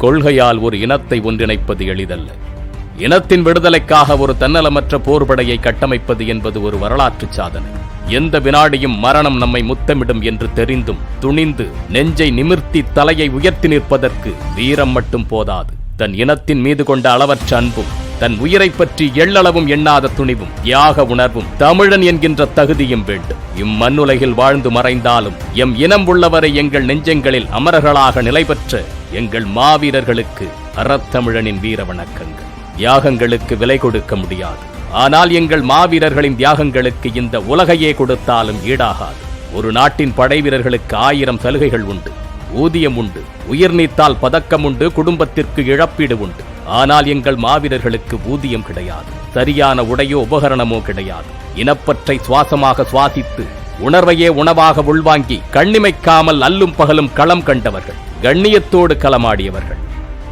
கொள்கையால் ஒரு இனத்தை ஒன்றிணைப்பது எளிதல்ல. இனத்தின் விடுதலைக்காக ஒரு தன்னலமற்ற போர்படையை கட்டமைப்பது என்பது ஒரு வரலாற்று சாதனை. எந்த வினாடியும் மரணம் நம்மை முத்தமிடும் என்று தெரிந்தும் துணிந்து நெஞ்சை நிமிர்த்தி தலையை உயர்த்தி நிற்பதற்கு வீரம் மட்டும் போதாது. தன் இனத்தின் மீது கொண்ட அளவற்ற அன்பும் தன் உயிரைப் பற்றி எள்ளளவும் எண்ணாத துணிவும் தியாக உணர்வும் தமிழன் என்கின்ற தகுதியும் வேண்டும். இம்மண்ணுலகில் வாழ்ந்து மறைந்தாலும் எம் இனம் உள்ளவரை எங்கள் நெஞ்சங்களில் அமரர்களாக நிலை பெற்ற எங்கள் மாவீரர்களுக்கு அறத்தமிழனின் வீர வணக்கங்கள். தியாகங்களுக்கு விலை கொடுக்க முடியாது. ஆனால் எங்கள் மாவீரர்களின் தியாகங்களுக்கு இந்த உலகையே கொடுத்தாலும் ஈடாகாது. ஒரு நாட்டின் படை வீரர்களுக்கு ஆயிரம் சலுகைகள் உண்டு. ஊதியம் உண்டு. உயிர் நீத்தால் பதக்கம் உண்டு. குடும்பத்திற்கு இழப்பீடு உண்டு. ஆனால் எங்கள் மாவீரர்களுக்கு ஊதியம் கிடையாது. சரியான உடையோ உபகரணமோ கிடையாது. இனப்பற்றை சுவாசமாக சுவாசித்து உணர்வையே உணவாக உள்வாங்கி கண்ணிமைக்காமல் அல்லும் பகலும் களம் கண்டவர்கள். கண்ணியத்தோடு களமாடியவர்கள்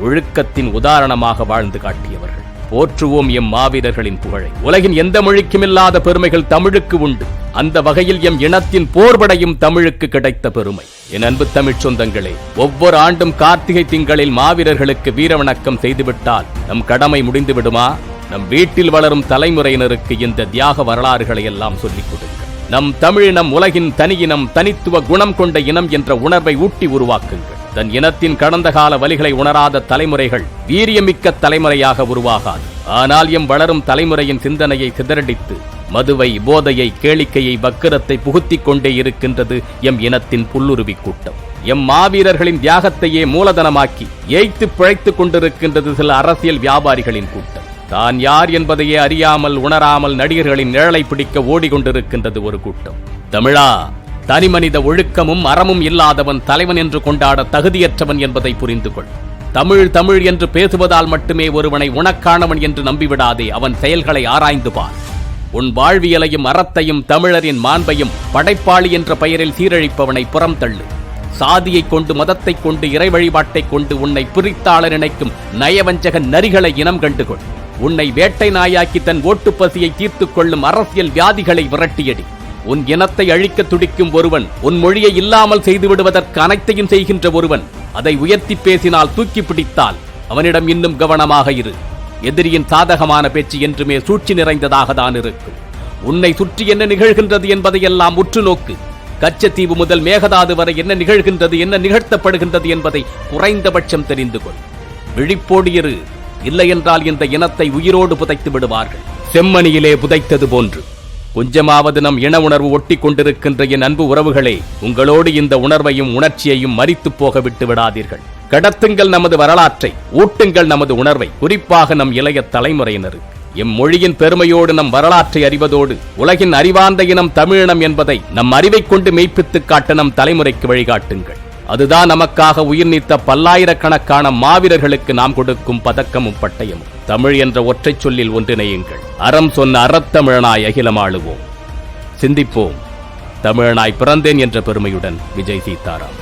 ஒழுக்கத்தின் உதாரணமாக வாழ்ந்து காட்டியவர்கள். போற்றுவோம் எம் மாவீரர்களின் புகழை. உலகின் எந்த மொழிக்குமில்லாத பெருமைகள் தமிழுக்கு உண்டு. அந்த வகையில் எம் இனத்தின் போர்படையும் தமிழுக்கு கிடைத்த பெருமை. என் அன்பு தமிழ்ச் சொந்தங்களே ஒவ்வொரு ஆண்டும் கார்த்திகை திங்களில் மாவீரர்களுக்கு வீரவணக்கம் செய்துவிட்டால் நம் கடமை முடிந்து விடுமா நம் வீட்டில் வளரும் தலைமுறையினருக்கு இந்த தியாக வரலாறுகளை எல்லாம் சொல்லிக் கொடுங்கள் நம் தமிழினம் உலகின் தனியினம் தனித்துவ குணம் கொண்ட இனம் என்ற உணர்வை ஊட்டி உருவாக்குங்கள். தன் இனத்தின் கடந்த கால வலிகளை உணராத தலைமுறைகள் வீரியமிக்க தலைமுறையாக உருவாகாது. ஆனால் எம் வளரும் தலைமுறையின் சிந்தனையை சிதறடித்து மதுவை போதையை கேளிக்கையை வக்கிரத்தை புகுத்திக் கொண்டே இருக்கின்றது எம் இனத்தின் புல்லுருவி கூட்டம். எம் மாவீரர்களின் தியாகத்தையே மூலதனமாக்கி ஏய்த்து பிழைத்துக் கொண்டிருக்கின்றது சில அரசியல் வியாபாரிகளின் கூட்டம். தான் யார் என்பதையே அறியாமல் உணராமல் நடிகர்களின் நிழலை பிடிக்க ஓடிக்கொண்டிருக்கின்றது ஒரு கூட்டம். தமிழா! தனிமனித ஒழுக்கமும் அறமும் இல்லாதவன் தலைவன் என்று கொண்டாட தகுதியற்றவன் என்பதை புரிந்து கொள். தமிழ் தமிழ் என்று பேசுவதால் மட்டுமே ஒருவனை உனக்கானவன் என்று நம்பிவிடாதே அவன் செயல்களை ஆராய்ந்து பார். உன் வாழ்வியலையும் அறத்தையும் தமிழரின் மாண்பையும் படைப்பாளி என்ற பெயரில் சீரழிப்பவனை புறம் தள்ளு. சாதியைக் கொண்டு மதத்தைக் கொண்டு இறை வழிபாட்டைக் கொண்டு உன்னை பிரித்தாள நினைக்கும் நயவஞ்சக நரிகளை இனம் கண்டுகொள் உன்னை வேட்டை நாயாக்கி தன் ஓட்டுப் பசியை தீர்த்துக் கொள்ளும் அரசியல் வியாதிகளை விரட்டியடி. உன் இனத்தை அழிக்க துடிக்கும் ஒருவன் உன் மொழியை இல்லாமல் செய்து விடுவதற்கு அனைத்தையும் செய்கின்ற ஒருவன் அதை உயர்த்தி பேசினால் தூக்கி பிடித்தால் அவனிடம் இன்னும் கவனமாக இரு. எதிரியின் சாதகமான பேச்சு என்றுமே சூழ்ச்சி நிறைந்ததாக தான் இருக்கும். உன்னை சுற்றி என்ன நிகழ்கின்றது என்பதையெல்லாம் உற்று நோக்கு. கச்சத்தீவு முதல் மேகதாது வரை என்ன நிகழ்கின்றது என்ன நிகழ்த்தப்படுகின்றது என்பதை குறைந்தபட்சம் தெரிந்து கொள். விழிப்போடு இரு. இல்லையென்றால் இந்த இனத்தை உயிரோடு புதைத்து விடுவார்கள். செம்மணியிலே புதைத்தது போன்று. கொஞ்சமாவது நம் இன உணர்வு ஒட்டி கொண்டிருக்கின்ற என் அன்பு உறவுகளே உங்களோடு இந்த உணர்வையும் உணர்ச்சியையும் மறித்துப் போக விட்டு விடாதீர்கள். கடத்துங்கள் நமது வரலாற்றை ஊட்டுங்கள் நமது உணர்வை குறிப்பாக நம் இளைய தலைமுறையினருக்கு. எம் மொழியின் பெருமையோடு நம் வரலாற்றை அறிவதோடு உலகின் அறிவார்ந்த இனம் தமிழினம் என்பதை நம் அறிவை கொண்டு மெய்ப்பித்து காட்ட நம் தலைமுறைக்கு வழிகாட்டுங்கள். அதுதான் நமக்காக உயிர் நீத்த பல்லாயிரக்கணக்கான மாவீரர்களுக்கு நாம் கொடுக்கும் பதக்கமும் பட்டயமும். தமிழ் என்ற ஒற்றை சொல்லில் ஒன்றிணையுங்கள். அறம் சொன்ன அறத்தமிழனாய் அகிலம் ஆளுவோம் சிந்திப்போம். தமிழனாய் பிறந்தேன் என்ற பெருமையுடன் விஜய் சீதாராம்.